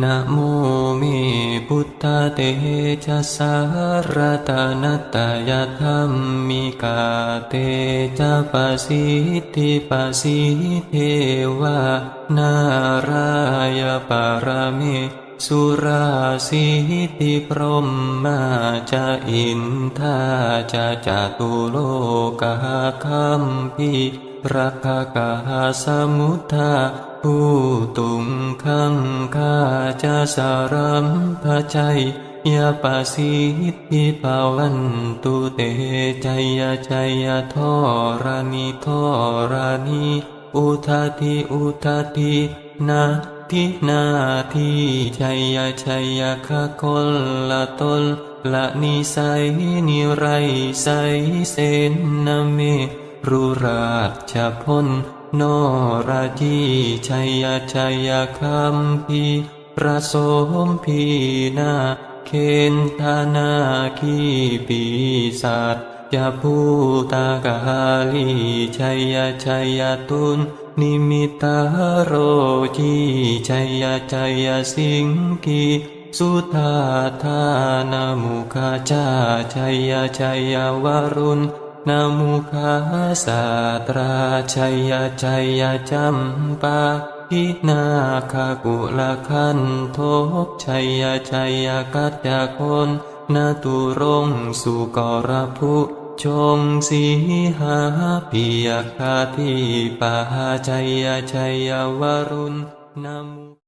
นะโมเมพุทธเตชะสารตานตายธรรมมิกาเตจะปสิทธิปสิเทวานารายปารเมสุราสิติพรหมมาจะอินทาจะจตุโลกาคัมพีรักกาสมุทธาผู้ตุงขังคา จะสารัมพชัยยาปาสิทธิภาวันตุเตใจยาใจยาทอรานิทอรานิอุทาทิอุทาทินาทินาทิชัยยชัยยคะคนละตนละนิสัยนิไรใสเสนนเมรุราชพลนราจีชัยยชัยาคัมพี ประสมพีนาเคนธานาคีปีศาจจะพูตากาลีชัยยชัยตุนนิมิตาโรจีชัยยชัยสิงกีสุธาธานามุขจาชัยยชัยวรุณนามุขาสาตราชัยยชัยจัมปา พินาคากุลคันทบชัยยชัยกัจจคนนาตุรงสุกรภุชงสีหาปิยคาทิปาชัยยชัยวรุณนามุ